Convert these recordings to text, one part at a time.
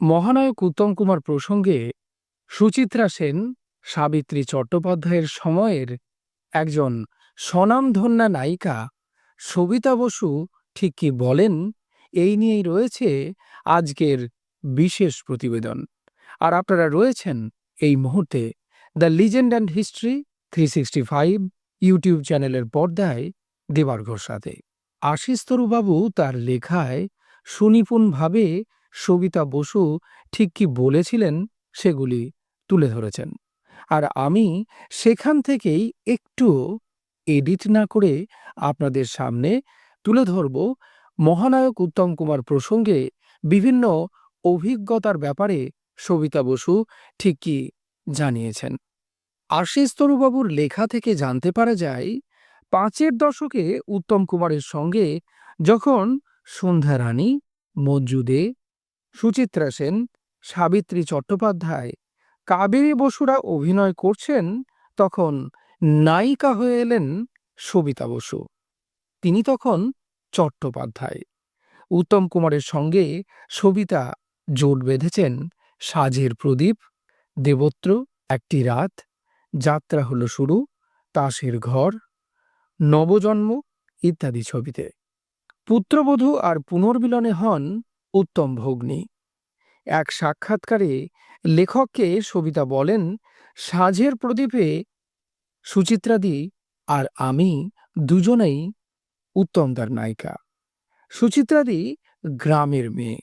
মহানায়ক উত্তম কুমার প্রসঙ্গে সুচিত্রা সেন সাবিত্রী চট্টোপাধ্যায়ের সময়ের একজন স্বনামধন্যা নায়িকা সবিতা বসু ঠিক কি বলেন? এই নিয়েই রয়েছে আজকের বিশেষ প্রতিবেদন। আর আপনারা রয়েছেন এই মুহূর্তে the legend and history three sixty five YouTube চ্যানেলের পর্দায় দেবার্ঘর সাথে। আশিস তরুবাবু তার লেখায় সুনিপুণভাবে সবিতা বসু ঠিক কি বলেছিলেন সেগুলি তুলে ধরেছেন। আর আমি সেখান থেকেই একটু এডিট না করে আপনাদের সামনে তুলে ধরব মহানায়ক উত্তম কুমার প্রসঙ্গে বিভিন্ন অভিজ্ঞতার ব্যাপারে সবিতা বসু ঠিক কি জানিয়েছেন। আশিস তরুবাবুর লেখা থেকে জানতে পারা যায়, পাঁচের দশকে উত্তম কুমারের সঙ্গে যখন সন্ধ্যা রানী মঞ্জু দে সুচিত্রা সেন, সাবিত্রী চট্টোপাধ্যায়, কাবেরী বসুরা অভিনয় করছেন তখন নায়িকা হয়ে এলেন সবিতা বসু। তিনি তখন চট্টোপাধ্যায়। উত্তম কুমারের সঙ্গে সবিতা জোট বেঁধেছেন সাজের প্রদীপ, দেবত্র, একটি রাত, যাত্রা হলো শুরু, তাসের ঘর, নবজন্ম ইত্যাদি ছবিতে। পুত্রবধূ আর পুনর্মিলনে হন উত্তম ভগ্নী। এক সাক্ষাৎকারে লেখককে সবিতা বলেন সাঁঝের প্রদীপে সুচিত্রাদি আর আমি দুজনেই উত্তমদার নায়িকা। সুচিত্রাদি গ্রামের মেয়ে,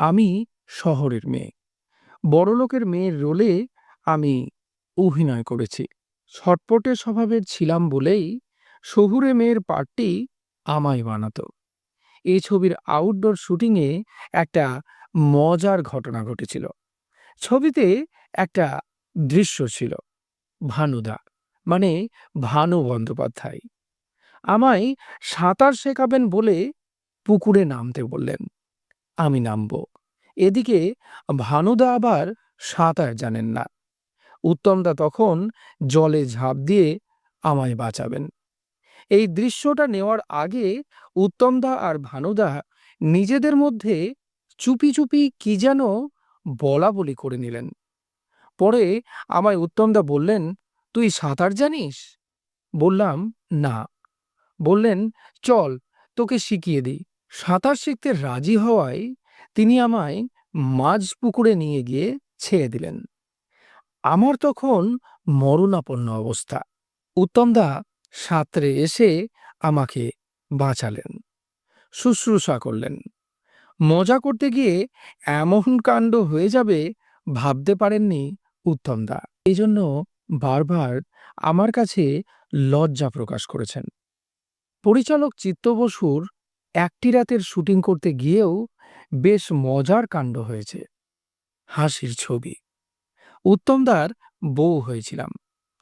আমি শহরের মেয়ে। বড়লোকের মেয়ের রোলে আমি অভিনয় করেছি। ছটপটে স্বভাবের ছিলাম বলেই শহুরে মেয়ের পার্টটি আমায় বানাতো। এই ছবির আউটডোর শুটিংয়ে একটা মজার ঘটনা ঘটেছিল। ছবিতে একটা দৃশ্য ছিল, ভানুদা মানে ভানু বন্দ্যোপাধ্যায়। আমায় সাঁতার শেখাবেন বলে পুকুরে নামতে বললেন। আমি নামব। এদিকে ভানুদা আবার সাঁতার জানেন না। উত্তমদা তখন জলে ঝাঁপ দিয়ে আমায় বাঁচাবেন। এই দৃশ্যটা নেওয়ার আগে উত্তমদা আর ভানুদা নিজেদের মধ্যে চুপি চুপি কি যেন বলা বলি করে নিলেন। পরে আমায় উত্তমদা বললেন, তুই সাঁতার জানিস? বললাম, না। বললেন, চল, তোকে শিখিয়ে দিই। সাঁতার শিখতে রাজি হওয়ায় তিনি আমায় মাঝ পুকুরে নিয়ে গিয়ে ছেড়ে দিলেন। আমার তখন মরণাপন্ন অবস্থা। উত্তমদা সাঁতরে এসে আমাকে বাঁচালেন, শুশ্রূষা করলেন। মজা করতে গিয়ে এমন কাণ্ড হয়ে যাবে ভাবতে পারেননি উত্তমদা। এই জন্য বারবার আমার কাছে লজ্জা প্রকাশ করেছেন। পরিচালক চিত্ত বসুর একটি রাতের শুটিং করতে গিয়েও বেশ মজার কাণ্ড হয়েছে। হাসির ছবি। উত্তমদার বউ হয়েছিলাম।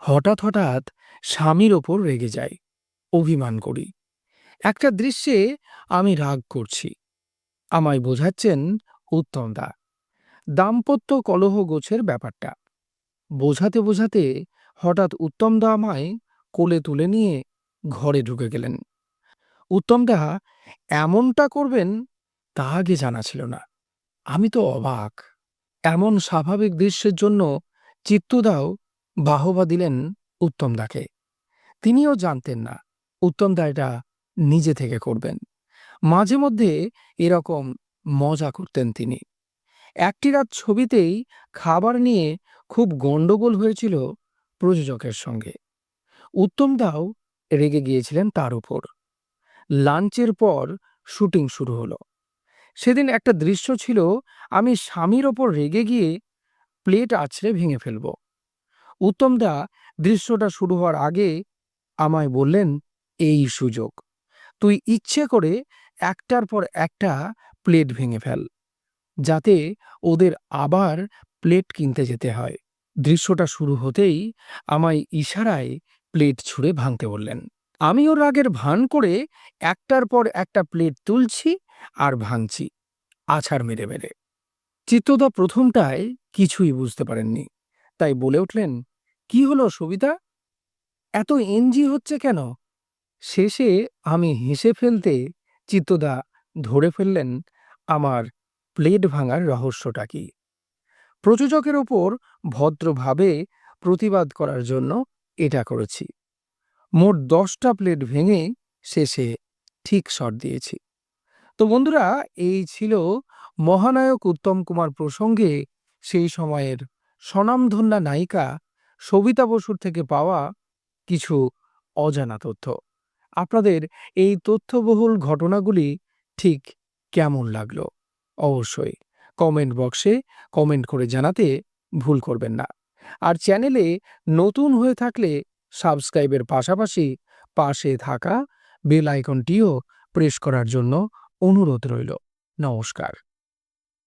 হঠাৎ হঠাৎ স্বামীর ওপর রেগে যাই, অভিমান করি। একটা দৃশ্যে আমি রাগ করছি। আমায় বোঝাচ্ছেন উত্তমদা। দাম্পত্য কলহ গোছের ব্যাপারটা। বোঝাতে বোঝাতে হঠাৎ উত্তমদা আমায় কোলে তুলে নিয়ে ঘরে ঢুকে গেলেন। উত্তমদা, এমনটা করবেন তা আগে জানা ছিল না। আমি তো অবাক। এমন স্বাভাবিক দৃশ্যের জন্য চিত্তদাও বাহবা দিলেন উত্তমদাকে। তিনিও জানতেন না, উত্তমদা এটা নিজে থেকে করবেন। মাঝে মধ্যে এরকম মজা করতেন তিনি। একটি রাত ছবিতেই খাবার নিয়ে খুব গণ্ডগোল হয়েছিল প্রযোজকের সঙ্গে। উত্তমদাও রেগে গিয়েছিলেন তার উপর। লাঞ্চের পর শুটিং শুরু হলো। সেদিন একটা দৃশ্য ছিল, আমি স্বামীর ওপর রেগে গিয়ে প্লেট আছড়ে ভেঙে ফেলব। উত্তমদা দৃশ্যটা শুরু হওয়ার আগে আমায় বললেন, এই সুযোগ। তুই ইচ্ছে করে একটার পর একটা প্লেট ভেঙে ফেল, যাতে ওদের আবার প্লেট কিনতে যেতে হয়। দৃশ্যটা শুরু হতেই আমায় ইশারায় প্লেট ছুঁড়ে ভাঙতে বললেন আমিও রাগের ভান করে একটার পর একটা প্লেট তুলছি আর ভাঙছি, আছাড় মেরে মেরে। চিত্তদা প্রথমটায় কিছুই বুঝতে পারেননি। তাই বলে উঠলেন, কি হলো সবিতা এত এনজি হচ্ছে কেন? শেষে আমি হেসে ফেলতে চিত্তদা ধরে ফেললেন, আমার প্লেট ভাঙার রহস্যটা কি? প্রযোজকের ওপর ভদ্রভাবে প্রতিবাদ করার জন্য এটা করেছি। মোট দশটা প্লেট ভেঙে শেষে ঠিক শট দিয়েছি। তো বন্ধুরা, এই ছিল মহানায়ক উত্তম কুমার প্রসঙ্গে সেই সময়ের স্বনামধন্যা নায়িকা সবিতা বসুর থেকে পাওয়া কিছু অজানা তথ্য। আপনাদের এই তথ্যবহুল ঘটনাগুলি ঠিক কেমন লাগল? অবশ্যই কমেন্ট বক্সে কমেন্ট করে জানাতে ভুল করবেন না। আর চ্যানেলে নতুন হয়ে থাকলে সাবস্ক্রাইবের পাশাপাশি পাশে থাকা বেল আইকনটিও প্রেস করার জন্য অনুরোধ রইল। নমস্কার।